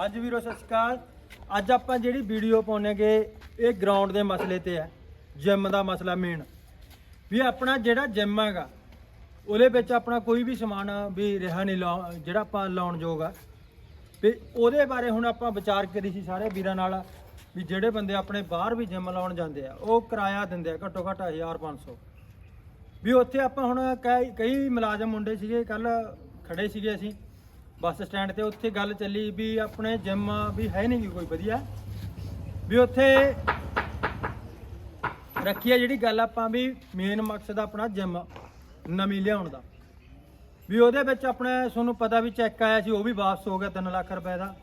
ਹਾਂਜੀ ਵੀਰੋ, ਸਤਿ ਸ਼੍ਰੀ ਅਕਾਲ। ਅੱਜ ਆਪਾਂ ਜਿਹੜੀ ਵੀਡੀਓ ਪਾਉਣੇਗੇ, ਇਹ ਗਰਾਊਂਡ ਦੇ ਮਸਲੇ ਤੇ ਹੈ ਜਿਮ ਦਾ ਮਸਲਾ ਮੇਨ ਵੀ ਆਪਣਾ ਜਿਹੜਾ ਜਿਮ ਹੈਗਾ, ਉਹਦੇ ਵਿੱਚ ਆਪਣਾ ਕੋਈ ਵੀ ਸਮਾਨ, ਵੀ ਰਿਹਾ ਨਹੀਂ ਲਾ- ਜਿਹੜਾ ਆਪਾਂ ਲਾਉਣ ਯੋਗ ਆ। ਵੀ ਉਹਦੇ ਬਾਰੇ ਹੁਣ ਆਪਾਂ ਵਿਚਾਰ ਕਰੀ ਸੀ ਸਾਰੇ ਵੀਰਾਂ ਨਾਲ, ਵੀ ਜਿਹੜੇ ਬੰਦੇ ਆਪਣੇ ਬਾਹਰ ਵੀ ਜਿਮ ਲਾਉਣ ਜਾਂਦੇ ਆ, ਉਹ ਕਿਰਾਇਆ ਦਿੰਦੇ ਆ ਘੱਟੋ ਘੱਟ 1500 ਵੀ ਉੱਥੇ ਆਪਾਂ ਹੁਣ ਕਈ ਕਈ ਮੁਲਾਜ਼ਮ ਮੁੰਡੇ ਸੀਗੇ ਕੱਲ ਖੜੇ ਸੀਗੇ ਅਸੀਂ। ਬੱਸ ਸਟੈਂਡ ਤੇ ਉੱਥੇ ਗੱਲ ਚੱਲੀ ਵੀ ਆਪਣੇ ਜਿਮ ਵੀ ਹੈ ਨਹੀਂ ਕੋਈ ਵਧੀਆ। ਵੀ ਉੱਥੇ ਰੱਖੀ ਆ ਜਿਹੜੀ ਗੱਲ ਆਪਾਂ ਵੀ ਮੇਨ ਮਕਸਦ ਆਪਣਾ ਜਿਮ, ਨਵੀਂ ਲਿਆਉਣ ਦਾ। ਵੀ ਉਹਦੇ ਵਿੱਚ ਆਪਣੇ ਤੁਹਾਨੂੰ ਪਤਾ ਵੀ ਚੈੱਕ ਆਇਆ ਸੀ, ਉਹ ਵੀ ਵਾਪਸ ਹੋ ਗਿਆ 3 ਲੱਖ ਰੁਪਏ ਦਾ।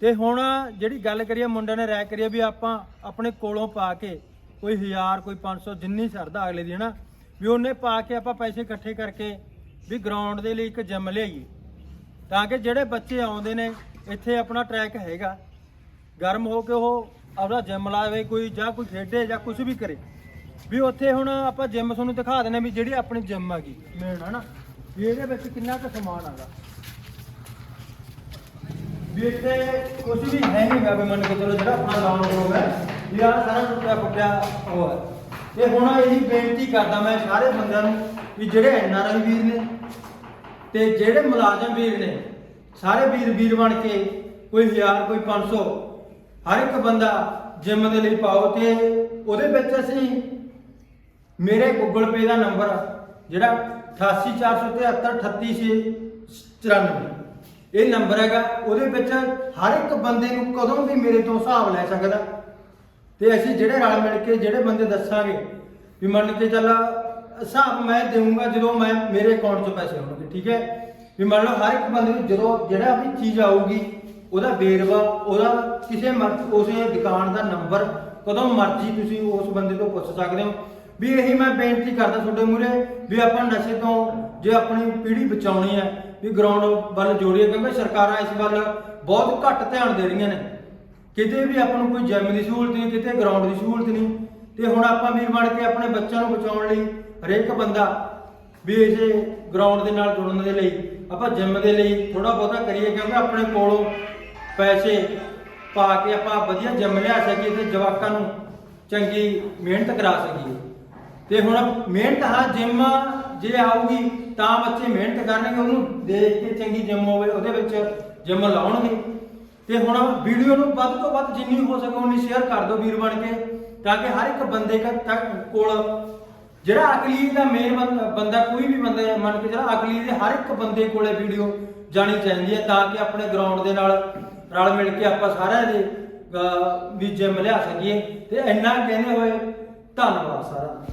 ਤੇ ਹੁਣ ਜਿਹੜੀ ਗੱਲ ਕਰੀਏ, ਮੁੰਡੇ ਨੇ ਰਾਇ ਕਰੀਏ ਵੀ ਆਪਾਂ ਆਪਣੇ ਕੋਲੋਂ ਪਾ ਕੇ ਕੋਈ 1000 ਕੋਈ 500 ਜਿੰਨੀ ਸਰਦਾ ਅਗਲੇ ਦੀ, ਹਨਾ? ਵੀ ਉਹਨੇ ਪਾ ਕੇ ਆਪਾਂ ਪੈਸੇ ਇਕੱਠੇ ਕਰਕੇ ਵੀ ਗਰਾਊਂਡ ਦੇ ਲਈ ਇੱਕ ਜਿਮ ਲਿਆਈਏ। ਤਾਂ ਕਿ ਜਿਹੜੇ ਬੱਚੇ ਆਉਂਦੇ ਨੇ, ਇੱਥੇ ਆਪਣਾ ਟਰੈਕ ਹੈਗਾ। ਗਰਮ ਹੋ ਕੇ ਉਹ ਆਪਣਾ ਜਿਮ ਲਾਵੇ, ਕੋਈ ਜਾਂ ਕੋਈ ਖੇਡੇ ਜਾਂ ਕੁਝ ਵੀ ਕਰੇ। ਵੀ ਉੱਥੇ ਹੁਣ ਆਪਾਂ ਜਿਮ ਤੁਹਾਨੂੰ ਦਿਖਾ ਦਿੰਦੇ ਹਾਂ ਵੀ ਜਿਹੜੀ ਆਪਣੀ ਜਿਮ ਹੈਗੀ ਮੇਨ ਹਨਾ ਵੀ ਇਹਦੇ ਵਿੱਚ ਕਿੰਨਾ ਕੁ ਸਮਾਨ ਆਗਾ ਵੀ ਇੱਥੇ ਕੁਝ ਵੀ ਹੈ ਨਹੀਂ ਗਾ ਮੰਨ ਕੇ ਚਲੋ ਜਿਹੜਾ ਆਪਣਾ ਲਾਉਣ ਯੋਗ ਹੈ, ਵੀ ਆਹ ਸਾਰਾ ਟੁੱਟਿਆ ਫੁੱਟਿਆ ਉਹ ਹੈ। ਤੇ ਹੁਣ ਇਹੀ ਬੇਨਤੀ ਕਰਦਾ ਮੈਂ ਸਾਰੇ ਬੰਦਿਆਂ ਨੂੰ ਵੀ ਜਿਹੜੇ ਐਨ ਆਰ ਆਈ ਵੀਰ ਨੇ ਤੇ ਜਿਹੜੇ ਮੁਲਾਜ਼ਮ ਵੀਰ ਨੇ, ਸਾਰੇ ਵੀਰ ਵੀਰ ਬਣ ਕੇ ਕੋਈ 1000 ਕੋਈ 500 ਹਰ ਇੱਕ ਬੰਦਾ ਜਿਮ ਦੇ ਲਈ ਪਾਓ ਤੇ ਉਹਦੇ ਵਿੱਚ ਅਸੀਂ ਮੇਰੇ ਗੂਗਲ ਪੇ ਦਾ ਨੰਬਰ ਜਿਹੜਾ 8847738694 ਇਹ ਨੰਬਰ ਹੈਗਾ, ਉਹਦੇ ਵਿੱਚ ਹਰ ਇੱਕ ਬੰਦੇ ਨੂੰ ਕਦੋਂ ਵੀ ਮੇਰੇ ਤੋਂ ਹਿਸਾਬ ਲੈ ਸਕਦਾ। ਤੇ ਅਸੀਂ ਜਿਹੜੇ ਰਲ ਮਿਲ ਕੇ, ਜਿਹੜੇ ਬੰਦੇ ਦੱਸਾਂਗੇ, ਵੀ ਮੰਨ ਕੇ ਚੱਲ ਹਿਸਾਬ ਮੈਂ ਦੇਵਾਂਗਾ ਜਦੋਂ ਮੈਂ ਮੇਰੇ ਅਕਾਊਂਟ 'ਚੋਂ ਪੈਸੇ ਆਉਣਗੇ, ਠੀਕ ਹੈ? ਵੀ ਮੰਨ ਲਓ ਹਰ ਇੱਕ ਬੰਦੇ ਨੂੰ ਜਦੋਂ ਜਿਹੜਾ ਵੀ ਚੀਜ਼ ਆਊਗੀ, ਉਹਦਾ ਵੇਰਵਾ, ਉਹਦਾ ਕਿਸੇ ਮਰ, ਉਸੇ ਦੁਕਾਨ ਦਾ ਨੰਬਰ ਕਦੋਂ ਮਰਜ਼ੀ ਤੁਸੀਂ ਉਸ ਬੰਦੇ ਤੋਂ ਪੁੱਛ ਸਕਦੇ ਹੋ। ਵੀ ਇਹੀ ਮੈਂ ਬੇਨਤੀ ਕਰਦਾ ਤੁਹਾਡੇ ਮੂਹਰੇ ਵੀ ਆਪਾਂ ਨਸ਼ੇ ਤੋਂ ਜੇ ਆਪਣੀ ਪੀੜ੍ਹੀ ਬਚਾਉਣੀ ਹੈ, ਵੀ ਗਰਾਊਂਡ ਵੱਲ ਜੋੜੀਏ, ਕਿਉਂਕਿ ਸਰਕਾਰਾਂ ਇਸ ਵੱਲ ਬਹੁਤ ਘੱਟ ਧਿਆਨ ਦੇ ਰਹੀਆਂ ਨੇ। ਕਿਤੇ ਵੀ ਆਪਾਂ ਨੂੰ ਕੋਈ ਜਿਮ ਦੀ ਸਹੂਲਤ ਨਹੀਂ, ਕਿਤੇ ਗਰਾਊਂਡ ਦੀ ਸਹੂਲਤ ਨਹੀਂ ਤੇ ਹੁਣ ਆਪਾਂ ਵੀਰ ਬਣ ਕੇ ਆਪਣੇ ਬੱਚਿਆਂ ਨੂੰ ਬਚਾਉਣ ਲਈ ਹਰੇਕ ਬੰਦਾ ਵੀ ਇਸੇ ਗਰਾਊਂਡ ਦੇ ਨਾਲ ਜੁੜਨ ਦੇ ਲਈ, ਆਪਾਂ ਜਿਮ ਦੇ ਲਈ ਥੋੜਾ ਬਹੁਤਾ ਕਰੀਏ ਕਿਉਂਕਿ ਆਪਣੇ ਕੋਲੋਂ ਪੈਸੇ ਪਾ ਕੇ ਆਪਾਂ ਵਧੀਆ ਜਿਮ ਲਿਆ ਸਕੀਏ ਤੇ ਜਵਾਕਾਂ ਨੂੰ ਚੰਗੀ ਮਿਹਨਤ ਕਰਾ ਸਕੀਏ। ਤੇ ਹੁਣ ਮਿਹਨਤ ਹਾਂ ਜਿਮ ਜੇ ਆਊਗੀ ਤਾਂ ਬੱਚੇ ਮਿਹਨਤ ਕਰਨਗੇ, ਉਹਨੂੰ ਦੇਖ ਕੇ ਚੰਗੀ ਜਿਮ ਹੋਵੇ, ਉਹਦੇ ਵਿੱਚ ਜਿਮ ਲਾਉਣਗੇ। ਤੇ ਹੁਣ ਵੀਡੀਓ ਨੂੰ ਵੱਧ ਤੋਂ ਵੱਧ ਜਿੰਨੀ ਹੋ ਸਕੇ ਉਨੀ ਸ਼ੇਅਰ ਕਰ ਦਿਓ ਵੀਰ ਬਣ ਕੇ। ਤਾਂ ਕਿ ਹਰ ਇੱਕ ਬੰਦੇ ਤੱਕ ਕੋਲ ਜਿਹੜਾ ਅਕਲੀ ਦਾ ਮੇਨ ਬੰਦਾ ਕੋਈ ਵੀ ਬੰਦਾ ਮੰਨ ਕੇ ਜਿਹੜਾ ਅਕਲੀ ਦੇ ਹਰ ਇੱਕ ਬੰਦੇ ਕੋਲੇ ਵੀਡੀਓ ਜਾਣੀ ਚਾਹੀਦੀ ਹੈ ਤਾਂ ਕਿ ਆਪਣੇ ਗਰਾਊਂਡ ਦੇ ਨਾਲ ਰਲ ਮਿਲ ਕੇ ਆਪਾਂ ਸਾਰਿਆਂ ਦੇ ਵੀ ਜਿਮ ਲਿਆ ਸਕੀਏ। ਤੇ ਇੰਨਾ ਕਹਿੰਦੇ ਹੋਏ ਧੰਨਵਾਦ ਸਾਰਾ